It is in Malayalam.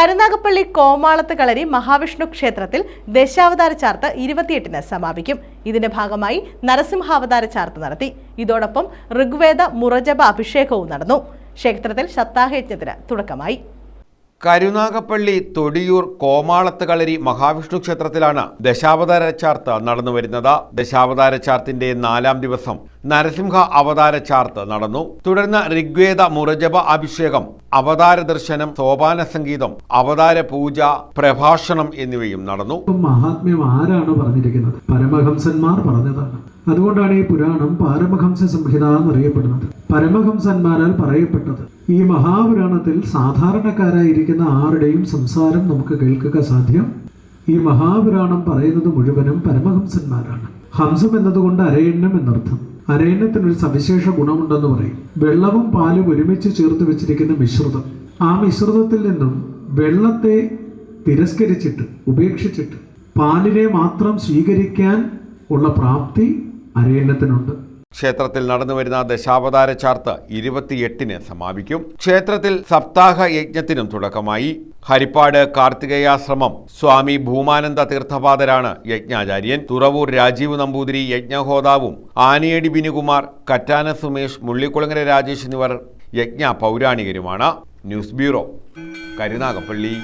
കരുനാഗപ്പള്ളി കോമാളത്ത് കളരി മഹാവിഷ്ണു ക്ഷേത്രത്തിൽ ദശാവതാര ചാർത്ത് ഇരുപത്തിയെട്ടിന് സമാപിക്കും. ഇതിന്റെ ഭാഗമായി നരസിംഹാവതാര ചാർത്ത് നടത്തി. ഇതോടൊപ്പം ഋഗ്വേദ മുറജപ അഭിഷേകവും നടന്നു. ക്ഷേത്രത്തിൽ സപ്താഹയജ്ഞത്തിന് തുടക്കമായി. കരുനാഗപ്പള്ളി തൊടിയൂർ കോമാളത്ത് കളരി മഹാവിഷ്ണു ക്ഷേത്രത്തിലാണ് ദശാവതാര ചാർത്ത് നടന്നു വരുന്നത്. ദശാവതാര ചാർത്തിന്റെ നാലാം ദിവസം നരസിംഹ അവതാര ചാർത്ത് നടന്നു. തുടർന്ന് ഋഗ്വേദ മുറജപ അഭിഷേകം അവതാര ദർശനം സോപാന സംഗീതം അവതാര പൂജ പ്രഭാഷണം എന്നിവയും നടന്നു. മഹാത്മ്യം ആരാണ് പറഞ്ഞിരിക്കുന്നത്? പരമഹംസന്മാർ പറഞ്ഞതാണ്. അതുകൊണ്ടാണ് ഈ പുരാണം പാരമഹംസ സംഹിത എന്നറിയപ്പെടുന്നത്. പരമഹംസന്മാരാൽ പറയപ്പെട്ടത്. ഈ മഹാപുരാണത്തിൽ സാധാരണക്കാരായിരിക്കുന്ന ആരുടെയും സംസാരം നമുക്ക് കേൾക്കുക സാധ്യം? ഈ മഹാപുരാണം പറയുന്നത് മുഴുവനും പരമഹംസന്മാരാണ്. ഹംസം എന്നതുകൊണ്ട് അരയണ്ണം എന്നർത്ഥം. അരയണ്ണത്തിനൊരു സവിശേഷ ഗുണമുണ്ടെന്ന് പറയും. വെള്ളവും പാലും ഒരുമിച്ച് ചേർത്ത് വെച്ചിരിക്കുന്ന മിശ്രിതം. ആ മിശ്രിതത്തിൽ നിന്നും വെള്ളത്തെ തിരസ്കരിച്ചിട്ട് ഉപേക്ഷിച്ചിട്ട് പാലിനെ മാത്രം സ്വീകരിക്കാൻ ഉള്ള പ്രാപ്തി അരയണ്ണത്തിനുണ്ട് ക്ഷേത്രത്തിൽ നടന്നുവരുന്ന ദശാവതാര ചാർത്ത് ഇരുപത്തിയെട്ടിന് സമാപിക്കും. ക്ഷേത്രത്തിൽ സപ്താഹ യജ്ഞത്തിനും തുടക്കമായി. ഹരിപ്പാട് കാർത്തികേയാശ്രമം സ്വാമി ഭൂമാനന്ദ തീർത്ഥപാദരാണ് യജ്ഞാചാര്യൻ. തുറവൂർ രാജീവ് നമ്പൂതിരി യജ്ഞഹോതാവും ആനിയടി ബിനുകുമാർ കറ്റാന സുമേഷ് മുള്ളിക്കുളങ്ങര രാജേഷ് എന്നിവർ യജ്ഞ പൗരാണികരുമാണ് ന്യൂസ് ബ്യൂറോ കരുനാഗപ്പള്ളി.